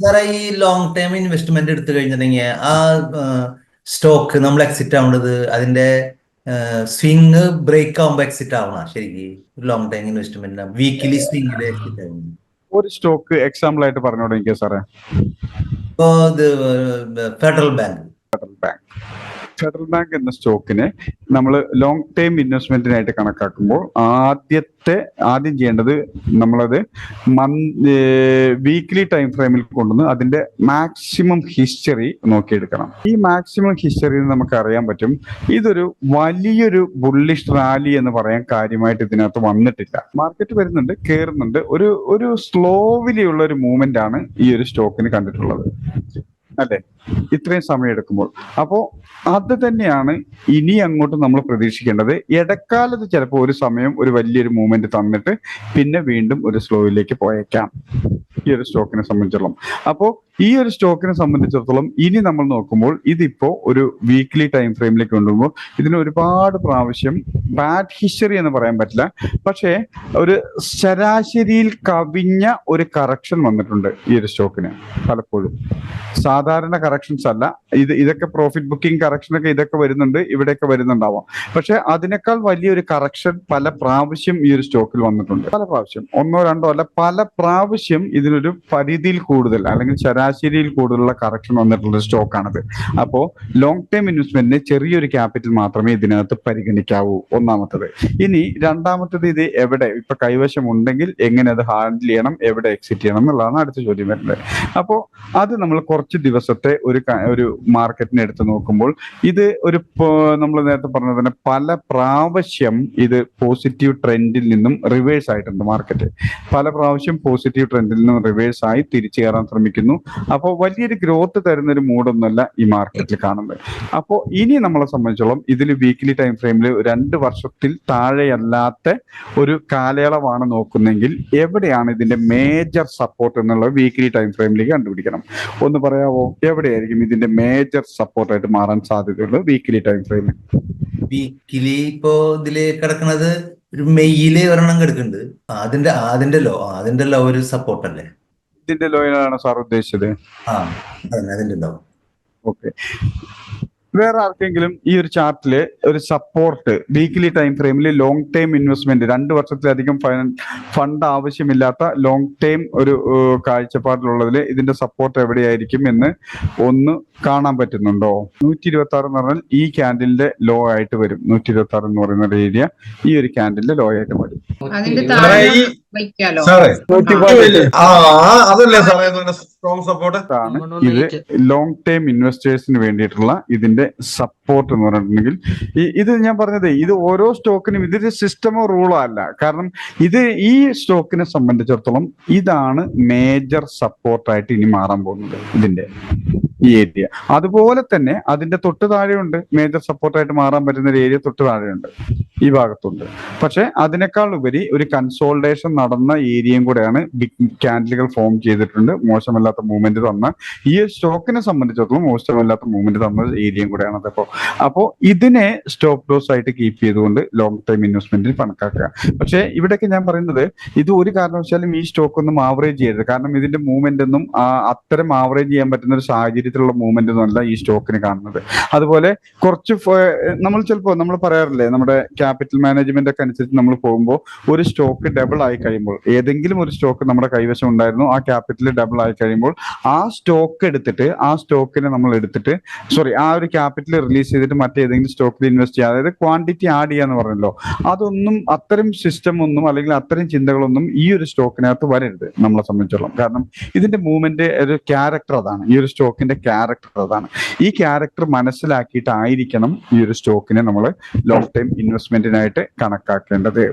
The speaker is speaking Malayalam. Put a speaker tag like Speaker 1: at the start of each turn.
Speaker 1: സാറേ ഈ ലോങ് ടൈം ഇൻവെസ്റ്റ്മെന്റ് എടുത്തു കഴിഞ്ഞിട്ടുണ്ടെങ്കിൽ ആ സ്റ്റോക്ക് നമ്മൾ എക്സിറ്റ് ആവുന്നത് അതിന്റെ സ്വിങ് ബ്രേക്ക് ആവുമ്പോ എക്സിറ്റ് ആവണം? ശരിക്ക് ലോങ് ടൈം ഇൻവെസ്റ്റ്മെന്റ് വീക്കിലി സ്വിംഗിൽ എക്സിറ്റ് ആവുന്നു
Speaker 2: ഒരു സ്റ്റോക്ക് എക്സാമ്പിൾ ആയിട്ട് എനിക്ക് സാറേ.
Speaker 1: ഇപ്പോ ഇത് ഫെഡറൽ ബാങ്ക്.
Speaker 2: ഫെഡറൽ ബാങ്ക് എന്ന സ്റ്റോക്കിനെ നമ്മൾ ലോങ് ടൈം ഇൻവെസ്റ്റ്മെന്റിനായിട്ട് കണക്കാക്കുമ്പോൾ ആദ്യത്തെ ആദ്യം ചെയ്യേണ്ടത് നമ്മളത് മന്ത് വീക്ക്ലി ടൈം ഫ്രെയിമിൽ കൊണ്ടുവന്ന് അതിന്റെ മാക്സിമം ഹിസ്റ്ററി നോക്കിയെടുക്കണം. ഈ മാക്സിമം ഹിസ്റ്ററി നമുക്ക് അറിയാൻ പറ്റും ഇതൊരു വലിയൊരു ബുള്ളിഷ് റാലി എന്ന് പറയാൻ കാര്യമായിട്ട് ഇതിനകത്ത് വന്നിട്ടില്ല. മാർക്കറ്റ് വരുന്നുണ്ട് കയറുന്നുണ്ട് ഒരു ഒരു സ്ലോവിലി ഉള്ള ഒരു മൂവ്മെന്റ് ആണ് ഈ ഒരു സ്റ്റോക്കിന് കണ്ടിട്ടുള്ളത്. അല്ലെ? ഇത്രയും സമയം എടുക്കുമ്പോൾ അപ്പോ അത് തന്നെയാണ് ഇനി അങ്ങോട്ട് നമ്മൾ പ്രതീക്ഷിക്കേണ്ടത്. ഇടക്കാലത്ത് ചിലപ്പോൾ ഒരു സമയം ഒരു വലിയൊരു മൂവ്മെന്റ് തന്നിട്ട് പിന്നെ വീണ്ടും ഒരു സ്ലോയിലേക്ക് പോയേക്കാം. ഈ ഒരു സ്റ്റോക്കിനെ സംബന്ധിച്ചിടത്തോളം. അപ്പോൾ ഈ ഒരു സ്റ്റോക്കിനെ സംബന്ധിച്ചിടത്തോളം ഇനി നമ്മൾ നോക്കുമ്പോൾ ഇതിപ്പോ ഒരു വീക്ക്ലി ടൈം ഫ്രെയിമിലേക്ക് കൊണ്ടുപോകുമ്പോൾ ഇതിന് ഒരുപാട് പ്രാവശ്യം ബാഡ് ഹിസ്റ്ററി എന്ന് പറയാൻ പറ്റില്ല. പക്ഷേ ഒരു ശരാശരിയിൽ കവിഞ്ഞ ഒരു കറക്ഷൻ വന്നിട്ടുണ്ട് ഈ ഒരു സ്റ്റോക്കിന് പലപ്പോഴും. സാധാരണ കറക്ഷൻസ് അല്ല. ഇത് ഇതൊക്കെ പ്രോഫിറ്റ് ബുക്കിംഗ് കറക്ഷൻ ഒക്കെ ഇതൊക്കെ വരുന്നുണ്ട്. ഇവിടെയൊക്കെ വരുന്നുണ്ടാവാം. പക്ഷെ അതിനേക്കാൾ വലിയൊരു കറക്ഷൻ പല പ്രാവശ്യം ഈ ഒരു സ്റ്റോക്കിൽ വന്നിട്ടുണ്ട്. പല പ്രാവശ്യം. ഒന്നോ രണ്ടോ അല്ല പല പ്രാവശ്യം ഇതിനൊരു പരിധിയിൽ കൂടുതൽ അല്ലെങ്കിൽ ശരാശരിയിൽ കൂടുതലുള്ള കറക്ഷൻ വന്നിട്ടുള്ള സ്റ്റോക്കാണിത് അപ്പോ ലോങ് ടേം ഇൻവെസ്റ്റ്മെന്റിന് ചെറിയൊരു ക്യാപിറ്റൽ മാത്രമേ ഇതിനകത്ത് പരിഗണിക്കാവൂ. ഒന്നാമത്തത്. ഇനി രണ്ടാമത്തത് ഇത് എവിടെ? ഇപ്പൊ കൈവശം ഉണ്ടെങ്കിൽ എങ്ങനെ അത് ഹാൻഡിൽ ചെയ്യണം? എവിടെ എക്സിറ്റ് ചെയ്യണം? എന്നുള്ളതാണ് അടുത്ത ചോദ്യം വരുന്നത്. അപ്പോൾ അത് നമ്മൾ കുറച്ച് ദിവസത്തെ ഒരു ഒരു മാർക്കറ്റിനെ എടുത്തു നോക്കുമ്പോൾ ഇത് ഒരു നമ്മൾ നേരത്തെ പറഞ്ഞ തന്നെ പല പ്രാവശ്യം ഇത് പോസിറ്റീവ് ട്രെൻഡിൽ നിന്നും റിവേഴ്സ് ആയിട്ടുണ്ട് മാർക്കറ്റ് പല പ്രാവശ്യം പോസിറ്റീവ് ട്രെൻഡിൽ നിന്നും റിവേഴ്സ് ആയി തിരിച്ചു കയറാൻ ശ്രമിക്കുന്നു. അപ്പോൾ വലിയൊരു ഗ്രോത്ത് തരുന്ന ഒരു മൂഡൊന്നുമല്ല ഈ മാർക്കറ്റിൽ കാണുന്നത്. അപ്പോൾ ഇനി നമ്മളെ സംബന്ധിച്ചോളം ഇതിൽ വീക്ക്ലി ടൈം ഫ്രെയിമിൽ രണ്ട് വർഷത്തിൽ താഴെയല്ലാത്ത ഒരു കാലയളവാണ് നോക്കുന്നെങ്കിൽ എവിടെയാണ് ഇതിന്റെ മേജർ സപ്പോർട്ട് എന്നുള്ളത് വീക്ക്ലി ടൈം ഫ്രെയിമിലേക്ക് കണ്ടുപിടിക്കണം. ഒന്ന് പറയാവോ? എവിടെയായിരിക്കും ഇതിന്റെ മേജർ സപ്പോർട്ടായിട്ട് മാറാൻ സാധ്യതയുള്ളത് വീക്കിലി ടൈം ഫ്രെയിമിൽ
Speaker 1: വീക്കിലി ഇപ്പോ ഇതിൽ കിടക്കുന്നത് ഒരു മെയ്യിൽ ഒരെണ്ണം കിടക്കുന്നുണ്ട് അതിന്റെ അതിന്റെ ലോ അതിന്റെ ലോ ഒരു സപ്പോർട്ട് അല്ലേ?
Speaker 2: ഇതിന്റെ ലോയിലാണ് സാർ ഉദ്ദേശിച്ചത്.
Speaker 1: ആ അതിന്റെ ലോ
Speaker 2: ഓക്കെ വേറെ ആർക്കെങ്കിലും ഈ ഒരു ചാർട്ടിൽ ഒരു സപ്പോർട്ട് വീക്ക്ലി ടൈം ഫ്രെയിമിൽ ലോങ് ടൈം ഇൻവെസ്റ്റ്മെന്റ് രണ്ട് വർഷത്തിലധികം ഫണ്ട് ആവശ്യമില്ലാത്ത ലോങ് ടൈം ഒരു കാഴ്ചപ്പാടിലുള്ളതിൽ ഇതിന്റെ സപ്പോർട്ട് എവിടെയായിരിക്കും എന്ന് ഒന്ന് കാണാൻ പറ്റുന്നുണ്ടോ? നൂറ്റി ഇരുപത്തി ആറ് എന്ന് പറഞ്ഞാൽ ഈ ക്യാൻഡിലിന്റെ ലോ ആയിട്ട് വരും. നൂറ്റി ഇരുപത്തി ആറ് എന്ന് പറയുന്ന ഏരിയ ഈ ഒരു ക്യാൻഡിലിന്റെ ലോ ആയിട്ട് വരും.
Speaker 3: സാറേ,
Speaker 4: ആ.
Speaker 3: ആ അതല്ലേ സാറേ സ്ട്രോങ് സപ്പോർട്ട്
Speaker 2: ഇത് ലോങ് ടൈം ഇൻവെസ്റ്റേഴ്സിന് വേണ്ടിയിട്ടുള്ള ഇതിന്റെ സപ്പോർട്ട് എന്ന് പറഞ്ഞിട്ടുണ്ടെങ്കിൽ ഈ ഇത് ഞാൻ പറഞ്ഞത് ഇത് ഓരോ സ്റ്റോക്കിനും ഇതൊരു സിസ്റ്റമോ റൂളോ അല്ല. കാരണം ഇത് ഈ സ്റ്റോക്കിനെ സംബന്ധിച്ചിടത്തോളം ഇതാണ് മേജർ സപ്പോർട്ടായിട്ട് ഇനി മാറാൻ പോകുന്നത് ഇതിന്റെ ഈ ഏരിയ അതുപോലെ തന്നെ അതിന്റെ തൊട്ട് താഴെയുണ്ട് മേജർ സപ്പോർട്ടായിട്ട് മാറാൻ പറ്റുന്ന ഒരു ഏരിയ തൊട്ട് താഴെയുണ്ട് ഈ ഭാഗത്തുണ്ട്. പക്ഷെ അതിനേക്കാൾ ഉപരി ഒരു കൺസോൾട്ടേഷൻ നടന്ന ഏരിയയും കൂടെയാണ് ബിഗ് ക്യാൻഡിലുകൾ ഫോം ചെയ്തിട്ടുണ്ട്. മോശമല്ലാത്ത മൂവ്മെന്റ് തന്ന ഈ സ്റ്റോക്കിനെ സംബന്ധിച്ചിടത്തോളം മോശമല്ലാത്ത മൂവ്മെന്റ് തന്ന ഏരിയയും കൂടെയാണ് അതപ്പോ അപ്പോ ഇതിനെ സ്റ്റോപ്പ് ലോസ് ആയിട്ട് കീപ്പ് ചെയ്തുകൊണ്ട് ലോങ് ടൈം ഇൻവെസ്റ്റ്മെന്റിൽ കണക്കാക്കുക. പക്ഷേ ഇവിടെയൊക്കെ ഞാൻ പറയുന്നത് ഇത് ഒരു കാരണവശാലും ഈ സ്റ്റോക്ക് ഒന്നും ആവറേജ് ചെയ്യരുത്. കാരണം ഇതിന്റെ മൂവ്മെന്റ് ഒന്നും അത്തരം ആവറേജ് ചെയ്യാൻ പറ്റുന്ന ഒരു സാഹചര്യത്തിലുള്ള മൂവ്മെന്റ് ഒന്നും അല്ല ഈ സ്റ്റോക്കിന് കാണുന്നത്. അതുപോലെ കുറച്ച് നമ്മൾ ചിലപ്പോൾ നമ്മൾ പറയാറില്ലേ നമ്മുടെ ക്യാപിറ്റൽ മാനേജ്മെന്റ് ഒക്കെ അനുസരിച്ച് നമ്മൾ പോകുമ്പോൾ ഒരു സ്റ്റോക്ക് ഡബിൾ ആയി കഴിയുമ്പോൾ ഏതെങ്കിലും ഒരു സ്റ്റോക്ക് നമ്മുടെ കൈവശം ഉണ്ടായിരുന്നു ആ ക്യാപിറ്റൽ ഡബിൾ ആയി കഴിയുമ്പോൾ ആ സ്റ്റോക്ക് എടുത്തിട്ട് ആ സ്റ്റോക്കിനെ നമ്മൾ എടുത്തിട്ട് സോറി ആ ഒരു ക്യാപിറ്റൽ റിലീസ് ചെയ്തിട്ട് മറ്റേതെങ്കിലും സ്റ്റോക്കിൽ ഇൻവെസ്റ്റ് ചെയ്യുക അതായത് ക്വാണ്ടിറ്റി ആഡ് ചെയ്യാന്ന് പറഞ്ഞല്ലോ. അതൊന്നും അത്തരം സിസ്റ്റം ഒന്നും അല്ലെങ്കിൽ അത്തരം ചിന്തകളൊന്നും ഈ ഒരു സ്റ്റോക്കിനകത്ത് വരരുത് നമ്മളെ സംബന്ധിച്ചോളം. കാരണം ഇതിന്റെ മൂവ്മെന്റ് ഒരു ക്യാരക്ടർ അതാണ്. ഈ ഒരു സ്റ്റോക്കിന്റെ ക്യാരക്ടർ അതാണ്. ഈ ക്യാരക്ടർ മനസ്സിലാക്കിയിട്ടായിരിക്കണം ഈ ഒരു സ്റ്റോക്കിനെ നമ്മൾ ലോങ് ടൈം ഇൻവെസ്റ്റ്മെന്റിനായിട്ട് കണക്കാക്കേണ്ടത്.